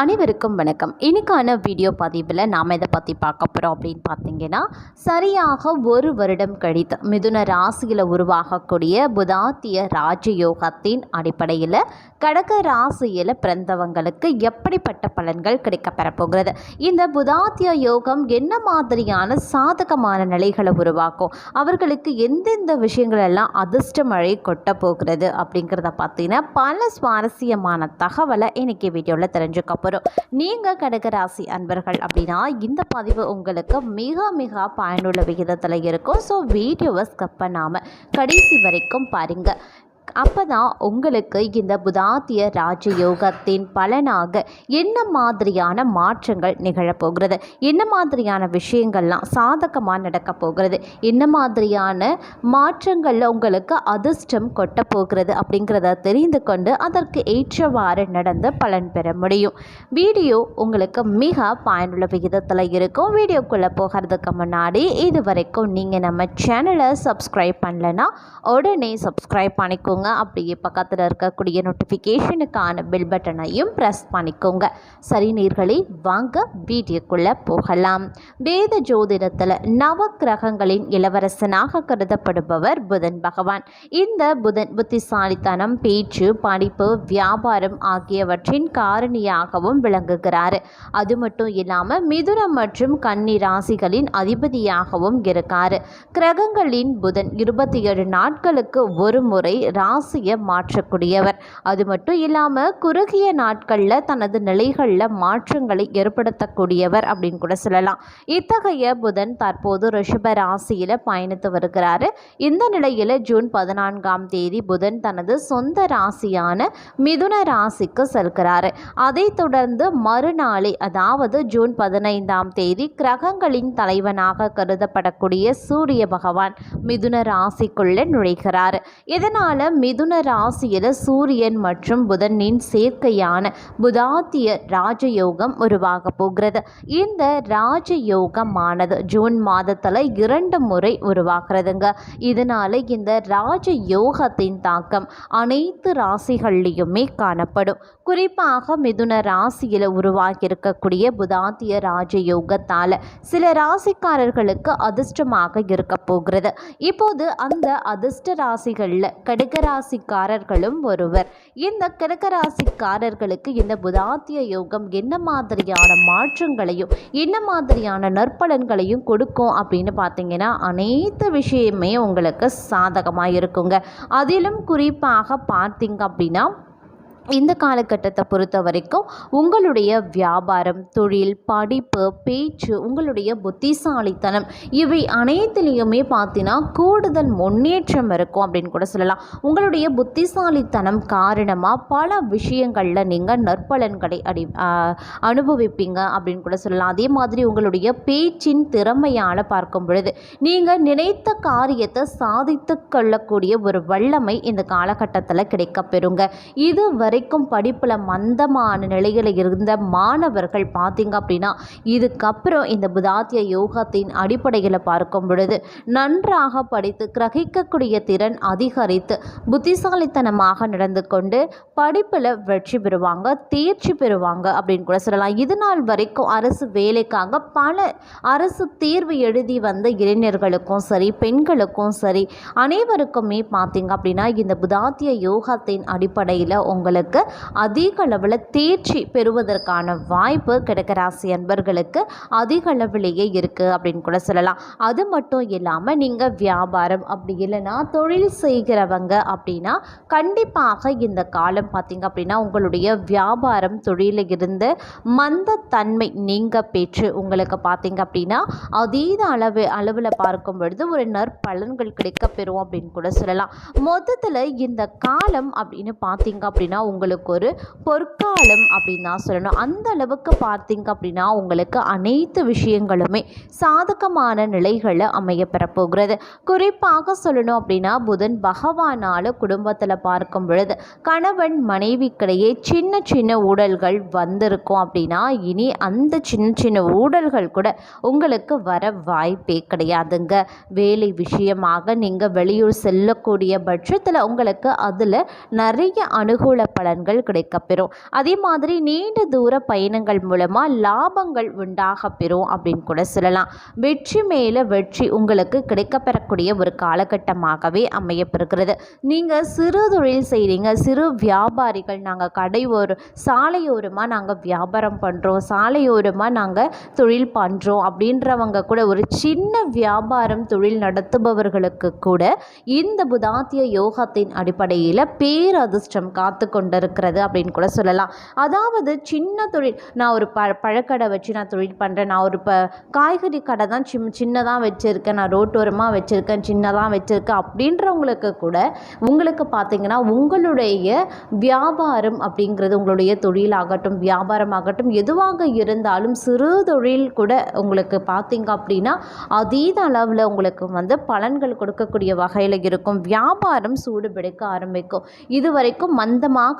அனைவருக்கும் வணக்கம். இன்னைக்கான வீடியோ பதிவில் நாம் இதை பற்றி பார்க்க போகிறோம் அப்படின்னு பார்த்தீங்கன்னா சரியாக ஒரு வருடம் கழித்து மிதுன ராசியில் உருவாகக்கூடிய புதாத்திய ராஜயோகத்தின் அடிப்படையில் கடக ராசியில் பிறந்தவங்களுக்கு எப்படிப்பட்ட பலன்கள் கிடைக்கப்பெற போகிறது? இந்த புதாத்திய யோகம் என்ன மாதிரியான சாதகமான நிலைகளை உருவாக்கும்? அவர்களுக்கு எந்தெந்த விஷயங்கள் எல்லாம் அதிர்ஷ்ட மழை கொட்ட போகிறது அப்படிங்கிறத பார்த்தீங்கன்னா பல சுவாரஸ்யமான தகவலை இன்றைக்கி வீடியோவில் தெரிஞ்சுக்க வரும். நீங்கள் கடகராசி அன்பர்கள் அப்படின்னா இந்த பதிவு உங்களுக்கு மிக மிக பயனுள்ள விகிதத்தில் இருக்கும். ஸோ வீடியோவை ஸ்கப் பண்ணாமல் கடைசி வரைக்கும் பாருங்கள் அப்போ தான் உங்களுக்கு இந்த புதாத்திய ராஜயோகத்தின் பலனாக என்ன மாதிரியான மாற்றங்கள் நிகழப்போகிறது? என்ன மாதிரியான விஷயங்கள்லாம் சாதகமாக நடக்க போகிறது? என்ன மாதிரியான மாற்றங்களில் உங்களுக்கு அதிர்ஷ்டம் கொட்ட போகிறது அப்படிங்கிறத தெரிந்து கொண்டு அதற்கு ஏற்றவாறு நடந்து பலன் பெற முடியும். வீடியோ உங்களுக்கு மிக பயனுள்ள விகிதத்தில் இருக்கும். வீடியோக்குள்ளே போகிறதுக்கு முன்னாடி இது வரைக்கும் நீங்கள் நம்ம சேனலை சப்ஸ்கிரைப் பண்ணலைன்னா உடனே சப்ஸ்கிரைப் பண்ணிக்கோங்க. அப்படியே பக்கத்தில் இருக்கக்கூடிய நோட்டிஃபிகேஷனுக்கான பெல் பட்டனையும் ப்ரெஸ் பண்ணிக்கோங்க. சரி நீர்களே வாங்க வீடியோக்குள்ளே போகலாம். வேத ஜோதிடத்தில் நவ கிரகங்களின் இளவரசனாக கருதப்படுபவர் புதன் பகவான். இந்த புதன் புத்திசாலித்தனம் பேச்சு படிப்பு வியாபாரம் ஆகியவற்றின் காரணியாகவும் விளங்குகிறார். அது மட்டும் இல்லாமல் மிதுனம் மற்றும் கன்னி ராசிகளின் அதிபதியாகவும் இருக்கார். கிரகங்களின் புதன் இருபத்தி ஏழு நாட்களுக்கு ஒரு முறை ராசியை மாற்றக்கூடியவர். அது மட்டும் இல்லாமல் குறுகிய நாட்களில் தனது நிலைகளில் மாற்றங்களை ஏற்படுத்தக்கூடியவர் அப்படின்னு கூட சொல்லலாம். இத்தகைய புதன் தற்போது ரிஷப ராசியில் பயணித்து வருகிறாரு. இந்த நிலையில் ஜூன் பதினான்காம் தேதி புதன் தனது சொந்த ராசியான மிதுன ராசிக்கு செல்கிறாரு. அதைத் தொடர்ந்து மறுநாளே அதாவது ஜூன் பதினைந்தாம் தேதி கிரகங்களின் தலைவனாக கருதப்படக்கூடிய சூரிய பகவான் மிதுன ராசிக்குள்ளே நுழைகிறார். இதனால் மிதுன ராசியில் சூரியன் மற்றும் புதனின் சேர்க்கையான புதாத்திய ராஜயோகம் உருவாக போகிறது. இந்த ராஜயோகமானது ஜூன் மாதத்தில் இரண்டு முறை உருவாகிறதுங்க. இதனால இந்த ராஜயோகத்தின் தாக்கம் அனைத்து ராசிகள்லேயுமே காணப்படும். குறிப்பாக மிதுன ராசியில் உருவாகியிருக்கக்கூடிய புதாந்திய ராஜயோகத்தால் சில ராசிக்காரர்களுக்கு அதிர்ஷ்டமாக இருக்க போகிறது. இப்போது அந்த அதிர்ஷ்ட ராசிகளில் கடகராசிக்காரர்களும் ஒருவர். இந்த கடகராசிக்காரர்களுக்கு இந்த புதாத்திய யோகம் என்ன மாதிரியான மாற்றங்களையும் என்ன மாதிரியான நற்பலன்களையும் கொடுக்கும் அப்படின்னு பார்த்தீங்கன்னா அனைத்து விஷயமே உங்களுக்கு சாதகமாக இருக்குங்க அதிலும் குறிப்பாக பார்த்தீங்க அப்படின்னா இந்த காலகட்டத்தை பொறுத்த வரைக்கும் உங்களுடைய வியாபாரம் தொழில் படிப்பு பேச்சு உங்களுடைய புத்திசாலித்தனம் இவை அனைத்துலேயுமே பார்த்தீங்கன்னா கூடுதல் முன்னேற்றம் இருக்கும் அப்படின்னு கூட சொல்லலாம். உங்களுடைய புத்திசாலித்தனம் காரணமாக பல விஷயங்களில் நீங்கள் நற்பலன்களை அடி அனுபவிப்பீங்க அப்படின்னு கூட சொல்லலாம். அதே மாதிரி உங்களுடைய பேச்சின் திறமையால் பார்க்கும் பொழுது நீங்கள் நினைத்த காரியத்தை சாதித்து கொள்ளக்கூடிய ஒரு வல்லமை இந்த காலகட்டத்தில் கிடைக்கப்பெறுங்க. இது வரைக்கும் படிப்பில் மந்தமான நிலையில் இருந்த மாணவர்கள் பார்த்தீங்க அப்படின்னா இதுக்கப்புறம் இந்த புதாத்திய யோகத்தின் அடிப்படையில் பார்க்கும் பொழுது நன்றாக படித்து கிரகிக்கக்கூடிய திறன் அதிகரித்து புத்திசாலித்தனமாக நடந்து கொண்டு படிப்பில் வெற்றி பெறுவாங்க தேர்ச்சி பெறுவாங்க அப்படின்னு கூட சொல்லலாம். இது நாள் வரைக்கும் அரசு வேலைக்காக பல அரசு தேர்வு எழுதி வந்த இளைஞர்களுக்கும் சரி பெண்களுக்கும் சரி அனைவருக்குமே பார்த்தீங்க அப்படின்னா இந்த புதாத்திய யோகத்தின் அடிப்படையில் உங்களுக்கு அதிக அளவில் தேர்ச்சி பெறுவதற்கான வாய்ப்பு கடகராசி அன்பர்களுக்கு அதிக அளவிலேயே இருக்குது அப்படின்னு கூட சொல்லலாம். அது மட்டும் இல்லாமல் நீங்கள் வியாபாரம் அப்படி இல்லைன்னா தொழில் செய்கிறவங்க அப்படின்னா கண்டிப்பாக இந்த காலம் பார்த்தீங்க அப்படின்னா உங்களுடைய வியாபாரம் தொழிலில் இருந்து மந்தத்தன்மை நீங்க பெற்று உங்களுக்கு பார்த்தீங்க அப்படின்னா அதீத அளவு அளவில் பார்க்கும் பொழுது ஒரு நற்பலன்கள் கிடைக்க பெறும் அப்படின்னு கூட சொல்லலாம். மொத்தத்தில் இந்த காலம் அப்படின்னு பார்த்தீங்க அப்படின்னா உங்களுக்கு ஒரு பொற்காலம் அப்படின்னு தான் சொல்லணும். அந்த அளவுக்கு பார்த்தீங்க அப்படின்னா உங்களுக்கு அனைத்து விஷயங்களுமே சாதகமான நிலைகளை அமைய பெறப்போகிறது. குறிப்பாக சொல்லணும் அப்படின்னா புதன் பகவானால் குடும்பத்தில் பார்க்கும் பொழுது கணவன் மனைவிக்கிடையே சின்ன சின்ன ஊழல்கள் வந்திருக்கும் அப்படின்னா இனி அந்த சின்ன சின்ன ஊழல்கள் கூட உங்களுக்கு வர வாய்ப்பே கிடையாதுங்க. வேலை விஷயமாக நீங்கள் வெளியூர் செல்லக்கூடிய பட்சத்தில் உங்களுக்கு அதில் நிறைய அனுகூல பலன்கள் கிடைக்கப்பெறும். அதே மாதிரி நீண்ட தூர பயணங்கள் மூலமாக லாபங்கள் உண்டாக பெறும் அப்படின்னு கூட சொல்லலாம். வெற்றி மேலே வெற்றி உங்களுக்கு கிடைக்கப்பெறக்கூடிய ஒரு காலகட்டமாகவே அமையப்பெறுகிறது. நீங்கள் சிறு தொழில் செய்கிறீங்க சிறு வியாபாரிகள் நாங்கள் கடை ஒரு சாலையோரமாக நாங்கள் வியாபாரம் பண்ணுறோம் சாலையோரமாக நாங்கள் தொழில் பண்ணுறோம் அப்படின்றவங்க கூட ஒரு சின்ன வியாபாரம் தொழில் நடத்துபவர்களுக்கு கூட இந்த புதாத்திய யோகத்தின் அடிப்படையில் பேரதிர்ஷ்டம் காத்து கொண்டிருக்கிறது அப்படின்னு கூட சொல்லலாம். அதாவது சின்ன தொழில் நான் ஒரு ப பழக்கடை வச்சு நான் தொழில் பண்ணுறேன் நான் ஒரு ப காய்கறி கடை தான் சிம் சின்னதாக வச்சுருக்கேன். நான் ரோட்டோரமாக வச்சுருக்கேன் சின்னதாக வச்சுருக்கேன் அப்படின்றவங்களுக்கு கூட உங்களுக்கு பார்த்தீங்கன்னா உங்களுடைய வியாபாரம் அப்படிங்கிறது உங்களுடைய தொழிலாகட்டும் வியாபாரமாகட்டும் எதுவாக இருந்தாலும் சிறு தொழில் கூட உங்களுக்கு பார்த்தீங்க அப்படின்னா அதீத அளவில் உங்களுக்கு வந்து பலன்கள் கொடுக்கக்கூடிய வகையில் இருக்கும். வியாபாரம் சூடுபிடிக்க ஆரம்பிக்கும். இது வரைக்கும்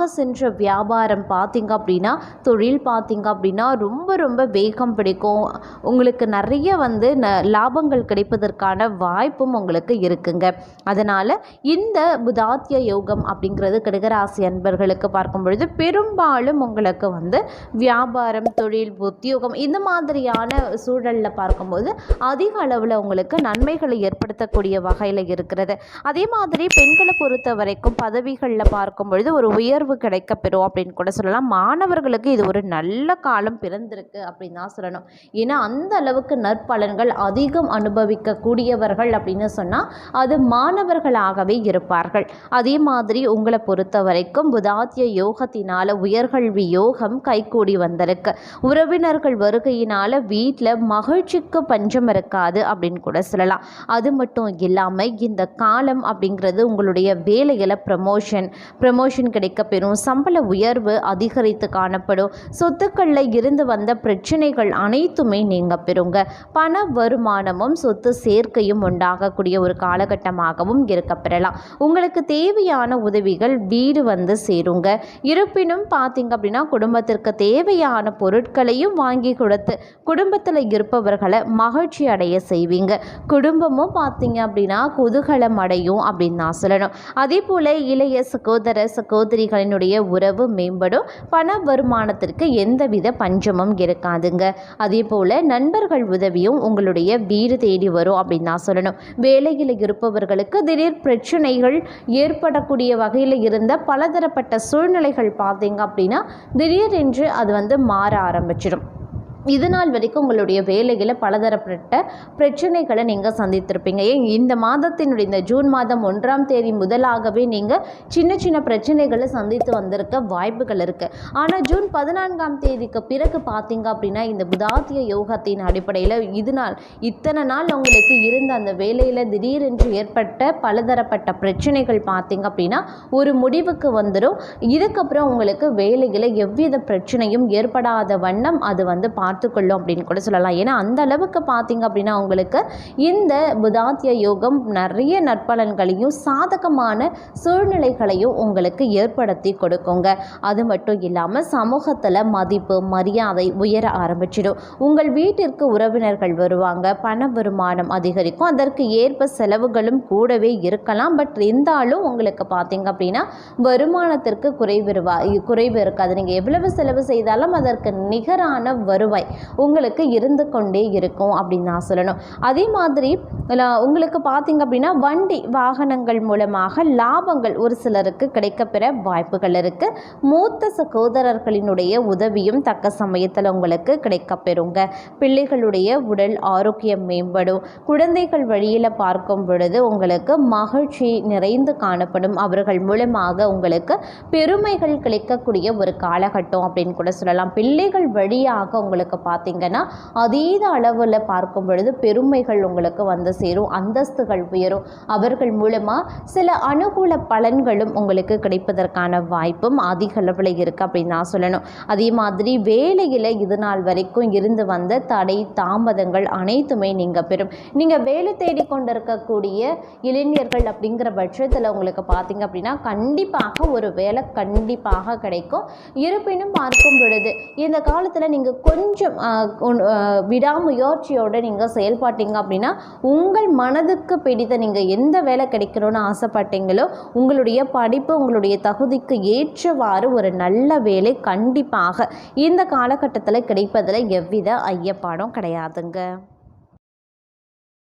மந்தமாக சென்ற வியாபாரம் பார்த்திங்க அப்படின்னா தொழில் பார்த்திங்க அப்படின்னா ரொம்ப ரொம்ப வேகம் பிடிக்கும். உங்களுக்கு நிறைய வந்து ந லாபங்கள் கிடைப்பதற்கான வாய்ப்பும் உங்களுக்கு இருக்குங்க. அதனால் இந்த புதாத்திய யோகம் அப்படிங்கிறது கடகராசி அன்பர்களுக்கு பார்க்கும் பொழுது பெரும்பாலும் உங்களுக்கு வந்து வியாபாரம் தொழில் உத்தியோகம் இந்த மாதிரியான சூழலில் பார்க்கும்போது அதிக அளவில் உங்களுக்கு நன்மைகளை ஏற்படுத்தக்கூடிய வகையில் இருக்கிறது. அதே மாதிரி பெண்களை பொறுத்த வரைக்கும் பதவிகளில் பார்க்கும் பொழுது ஒரு உயர்வு கிடைக்கப்பெறும் அப்படின்னு கூட சொல்லலாம். மாணவர்களுக்கு இது ஒரு நல்ல காலம் பிறந்திருக்கு அப்படின்னு தான் சொல்லணும். ஏன்னா அந்த அளவுக்கு நற்பலன்கள் அதிகம் அனுபவிக்கக்கூடியவர்கள் அப்படின்னு சொன்னால் அது மாணவர்களாகவே இருப்பார்கள். அதே மாதிரி உங்களை பொறுத்த வரைக்கும் புதாத்திய யோகத்தினால் உயர்கல்வி யோகம் கைகூடி வந்திருக்கு. உறவினர்கள் வருகையினால் வீட்டில் மகிழ்ச்சிக்கு பஞ்சம் இருக்காது அப்படின்னு கூட சொல்லலாம். அது மட்டும் இல்லாமல் இந்த காலம் அப்படிங்கிறது உங்களுடைய வேலையில் ப்ரமோஷன் ப்ரமோஷன் கிடைக்கப்பெறும். சம்பள உயர்வு அதிகரித்து காணப்படும். சொத்துக்களில் இருந்து வந்த பிரச்சனைகள் அனைத்துமே நீங்க பெறுங்க. பண வருமானமும் சொத்து சேர்க்கையும் உண்டாகக்கூடிய ஒரு காலகட்டமாகவும் இருக்க பெறலாம். உங்களுக்கு தேவையான உதவிகள் வீடு வந்து சேருங்க. இருப்பினும் பார்த்தீங்க அப்படின்னா குடும்பத்திற்கு தேவையான பொருட்களையும் வாங்கி கொடுத்து குடும்பத்தில் இருப்பவர்களை மகிழ்ச்சி அடைய செய்வீங்க. குடும்பமும் பார்த்தீங்க அப்படின்னா குதூகலம் அடையும் அப்படின்னு நான் சொல்லணும். அதே போல் இளைய சகோதர சகோதரிகள் உங்களுடைய உறவு மேம்படும் பண வருமானத்திற்கு எந்தவித பஞ்சமும் இருக்காதுங்க. அதே போல் நண்பர்கள் உதவியும் உங்களுடைய வீடு தேடி வரும் அப்படின்னு நான் சொல்லணும். வேலையில் இருப்பவர்களுக்கு திடீர் பிரச்சனைகள் ஏற்படக்கூடிய வகையில் இருந்த பலதரப்பட்ட சூழ்நிலைகள் பார்த்தீங்க அப்படின்னா திடீரென்று அது வந்து மாற ஆரம்பிச்சிடும். இது நாள் வரைக்கும் உங்களுடைய வேலையில் பலதரப்பட்ட பிரச்சனைகளை நீங்கள் சந்தித்திருப்பீங்க. ஏன் இந்த மாதத்தினுடைய இந்த ஜூன் மாதம் ஒன்றாம் தேதி முதலாகவே நீங்கள் சின்ன சின்ன பிரச்சனைகளை சந்தித்து வந்திருக்க வாய்ப்புகள் இருக்குது ஆனால் ஜூன் பதினான்காம் தேதிக்கு பிறகு பார்த்தீங்க அப்படின்னா இந்த புதாத்திய யோகத்தின் அடிப்படையில் இது நாள் இத்தனை நாள் உங்களுக்கு இருந்த அந்த வேலையில் திடீரென்று ஏற்பட்ட பலதரப்பட்ட பிரச்சனைகள் பார்த்தீங்க அப்படின்னா ஒரு முடிவுக்கு வந்துடும் இதுக்கப்புறம் உங்களுக்கு வேலையில் எவ்வித பிரச்சனையும் ஏற்படாத வண்ணம் அது வந்து பார்த்துக்கொள்ளும் அப்படின்னு கூட சொல்லலாம். ஏன்னா அந்த அளவுக்கு பார்த்தீங்க அப்படின்னா உங்களுக்கு இந்த புதாத்திய யோகம் நிறைய நற்பலன்களையும் சாதகமான சூழ்நிலைகளையும் உங்களுக்கு ஏற்படுத்தி கொடுக்குங்க. அது மட்டும் இல்லாமல் சமூகத்தில் மதிப்பு மரியாதை உயர ஆரம்பிச்சிடும். உங்கள் வீட்டிற்கு உறவினர்கள் வருவாங்க. பண வருமானம் அதிகரிக்கும். அதற்கு ஏற்ப செலவுகளும் கூடவே இருக்கலாம். பட் இருந்தாலும் உங்களுக்கு பார்த்தீங்க அப்படின்னா வருமானத்திற்கு குறைவு குறைவு இருக்காது. நீங்கள் எவ்வளவு செலவு செய்தாலும் அதற்கு நிகரான வருவாய் உங்களுக்கு இருந்து கொண்டே இருக்கும் அப்படின்னு நான் சொல்லணும். அதே மாதிரி உங்களுக்கு பார்த்தீங்க அப்படின்னா வண்டி வாகனங்கள் மூலமாக லாபங்கள் ஒரு சிலருக்கு கிடைக்கப்பெற வாய்ப்புகள் இருக்குது மூத்த சகோதரர்களினுடைய உதவியும் தக்க சமயத்தில் உங்களுக்கு கிடைக்கப்பெறுங்க. பிள்ளைகளுடைய உடல் ஆரோக்கியம் மேம்படும். குழந்தைகள் வழியில் பார்க்கும் பொழுது உங்களுக்கு மகிழ்ச்சி நிறைந்து காணப்படும். அவர்கள் மூலமாக உங்களுக்கு பெருமைகள் கிடைக்கக்கூடிய ஒரு காலகட்டம் அப்படின்னு கூட சொல்லலாம். பிள்ளைகள் வழியாக உங்களுக்கு பார்த்தீங்கன்னா அதீத அளவில் பார்க்கும் பொழுது பெருமைகள் உங்களுக்கு வந்து சேரும் அந்தஸ்துகள் உயரும். அவர்கள் மூலமாக சில அனுகூல பலன்களும் உங்களுக்கு கிடைப்பதற்கான வாய்ப்பும் அதிக அளவில் இருக்குது அப்படின்னு நான் சொல்லணும். அதே மாதிரி வேலையில் இது நாள் வரைக்கும் இருந்து வந்த தடை தாமதங்கள் அனைத்துமே நீங்கள் பெறும். நீங்கள் வேலை தேடி கொண்டிருக்கக்கூடிய இளைஞர்கள் அப்படிங்கிற பட்சத்தில் உங்களுக்கு பார்த்தீங்க அப்படின்னா கண்டிப்பாக ஒரு வேலை கண்டிப்பாக கிடைக்கும். இருப்பினும் பார்க்கும் பொழுது இந்த காலத்தில் நீங்கள் கொஞ்சம் கொஞ்சம் விடாமுயற்சியோடு நீங்கள் செயல்பாட்டிங்க அப்படின்னா உங்கள் மனதுக்கு பிடித்த நீங்கள் எந்த வேலை கிடைக்கணும்னு ஆசைப்பட்டீங்களோ உங்களுடைய படிப்பு உங்களுடைய தகுதிக்கு ஏற்றவாறு ஒரு நல்ல வேலை கண்டிப்பாக இந்த காலகட்டத்தில் கிடைப்பதில் எவ்வித ஐயப்பாடும் கிடையாதுங்க.